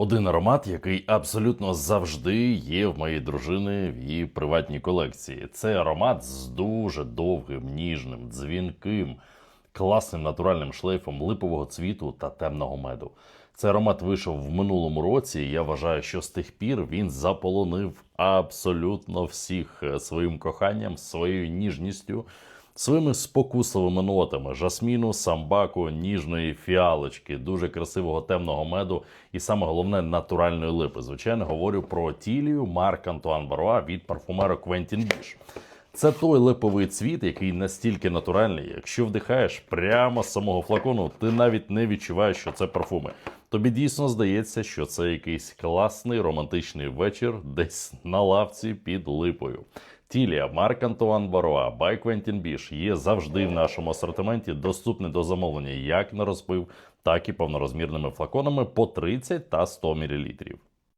Один аромат, який абсолютно завжди є в моїй дружини в її приватній колекції. Це аромат з дуже довгим, ніжним, дзвінким, класним натуральним шлейфом липового цвіту та темного меду. Цей аромат вийшов в минулому році. і Я вважаю, що з тих пір він заполонив абсолютно всіх е, своїм коханням, своєю ніжністю, своїми спокусливими нотами жасміну, самбаку, ніжної фіалочки, дуже красивого темного меду і саме головне натуральної липи. Звичайно, говорю про тілію Марк Антуан Баруа від парфумера Квентін Біш. Це той липовий цвіт, який настільки натуральний, якщо вдихаєш прямо з самого флакону, ти навіть не відчуваєш, що це парфуми. Тобі дійсно здається, що це якийсь класний романтичний вечір десь на лавці під липою. Тілія Марк Антуан Баруа Бай Квентін Біш є завжди в нашому асортименті, доступний до замовлення як на розпив, так і повнорозмірними флаконами по 30 та 100 мл.